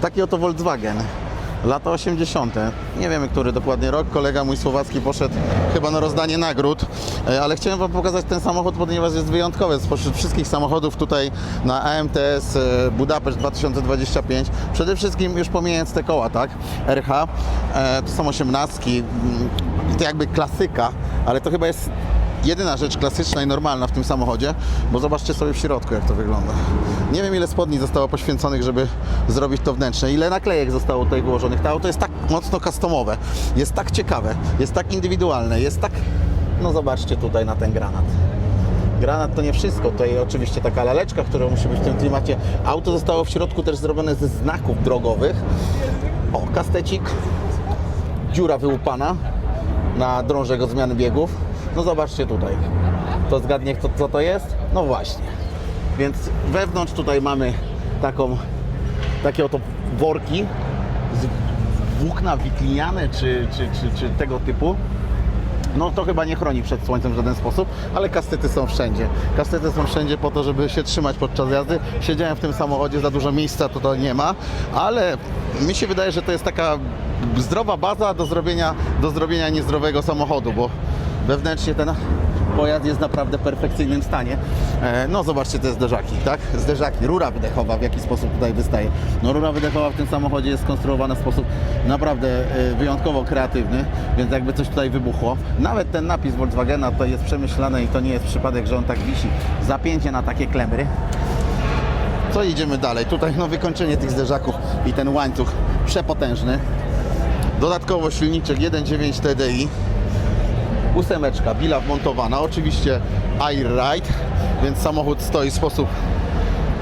Taki oto Volkswagen. Lata 80. Nie wiemy, który dokładnie rok. Kolega mój słowacki poszedł chyba na rozdanie nagród, E, ale chciałem Wam pokazać ten samochód, ponieważ jest wyjątkowy. Spośród wszystkich samochodów tutaj na AMTS e, Budapeszt 2025, przede wszystkim już pomijając te koła, tak? RH, e, to są 18, mm, to jakby klasyka, ale to chyba jest jedyna rzecz klasyczna i normalna w tym samochodzie, bo zobaczcie sobie w środku, jak to wygląda. Nie wiem, ile spodni zostało poświęconych, żeby zrobić to wnętrzne, ile naklejek zostało tutaj wyłożonych. To auto jest tak mocno customowe, jest tak ciekawe, jest tak indywidualne, jest tak... No zobaczcie tutaj na ten granat. Granat to nie wszystko, tutaj oczywiście taka laleczka, która musi być w tym klimacie. Auto zostało w środku też zrobione ze znaków drogowych. O, kastecik, dziura wyłupana na drążek od zmiany biegów. No zobaczcie tutaj. To zgadnie kto, co to jest? No właśnie. Więc wewnątrz tutaj mamy taką, takie oto worki z włókna wikliniane czy, czy, czy, czy tego typu. No to chyba nie chroni przed słońcem w żaden sposób, ale kastety są wszędzie. Kastety są wszędzie po to, żeby się trzymać podczas jazdy. Siedziałem w tym samochodzie, za dużo miejsca tutaj nie ma, ale mi się wydaje, że to jest taka zdrowa baza do zrobienia, do zrobienia niezdrowego samochodu, bo wewnętrznie ten pojazd jest naprawdę w perfekcyjnym stanie. E, No zobaczcie te zderzaki, tak? Zderzaki, rura wydechowa w jaki sposób tutaj wystaje. No rura wydechowa w tym samochodzie jest skonstruowana w sposób naprawdę e, wyjątkowo kreatywny, więc jakby coś tutaj wybuchło. Nawet ten napis Volkswagena to jest przemyślane i to nie jest przypadek, że on tak wisi. Zapięcie na takie klemry. Co idziemy dalej? Tutaj no wykończenie tych zderzaków i ten łańcuch przepotężny. Dodatkowo silniczek 1.9 TDI ósemeczka, bila wmontowana, oczywiście Air Ride, więc samochód stoi w sposób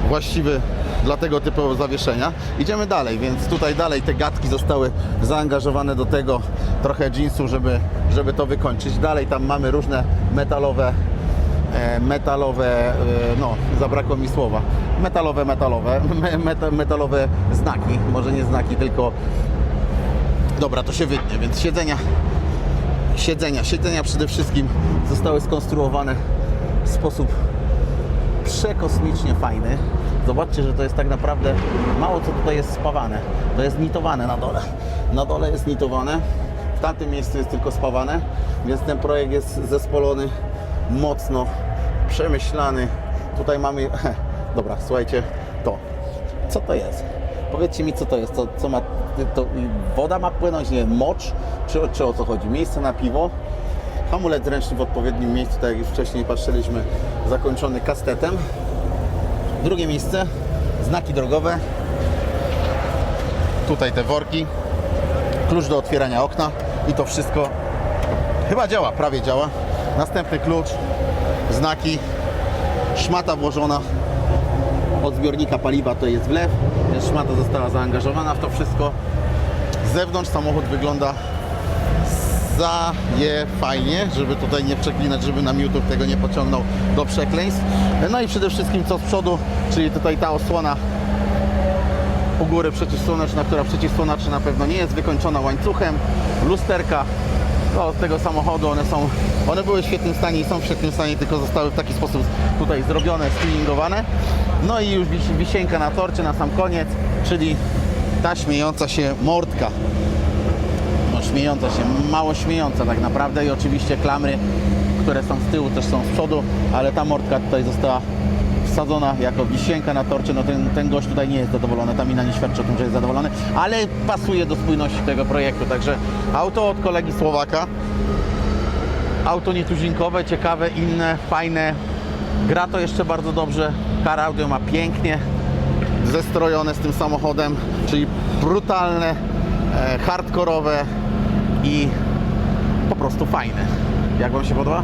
właściwy dla tego typu zawieszenia. Idziemy dalej, więc tutaj dalej te gatki zostały zaangażowane do tego trochę jeansu, żeby, żeby to wykończyć. Dalej tam mamy różne metalowe e, metalowe, e, no zabrakło mi słowa, metalowe, metalowe, me, meta, metalowe znaki, może nie znaki, tylko dobra, to się wytnie, więc siedzenia siedzenia. Siedzenia przede wszystkim zostały skonstruowane w sposób przekosmicznie fajny. Zobaczcie, że to jest tak naprawdę mało co tutaj jest spawane. To jest nitowane na dole. Na dole jest nitowane. W tamtym miejscu jest tylko spawane, więc ten projekt jest zespolony mocno, przemyślany. Tutaj mamy. Dobra, słuchajcie, to. Co to jest? Powiedzcie mi, co to jest? Co, co ma, to, woda ma płynąć, nie mocz? Czy, czy o co chodzi? Miejsce na piwo? Hamulec ręczny w odpowiednim miejscu, tak jak już wcześniej patrzyliśmy, zakończony kastetem. Drugie miejsce, znaki drogowe. Tutaj te worki, klucz do otwierania okna i to wszystko chyba działa, prawie działa. Następny klucz, znaki, szmata włożona od zbiornika paliwa to jest wlew, szmata została zaangażowana w to wszystko. Z zewnątrz samochód wygląda zaje fajnie, żeby tutaj nie przeklinać, żeby nam YouTube tego nie pociągnął do przekleństw. No i przede wszystkim co z przodu, czyli tutaj ta osłona u góry przeciwsłoneczna, która przeciwsłoneczna na pewno nie jest wykończona łańcuchem, lusterka no, z tego samochodu, one są, one były w świetnym stanie i są w świetnym stanie, tylko zostały w taki sposób tutaj zrobione, stylingowane. No i już wisi- wisienka na torcie na sam koniec, czyli ta śmiejąca się mordka. No śmiejąca się, mało śmiejąca tak naprawdę i oczywiście klamry, które są z tyłu też są z przodu, ale ta mordka tutaj została wsadzona jako wisienka na torcie, no ten, ten gość tutaj nie jest zadowolony, ta mina nie świadczy o tym, że jest zadowolony, ale pasuje do spójności tego projektu, także auto od kolegi Słowaka, auto nietuzinkowe, ciekawe, inne, fajne, gra to jeszcze bardzo dobrze, car audio ma pięknie zestrojone z tym samochodem, czyli brutalne, e, hardkorowe i po prostu fajne. Jak Wam się podoba?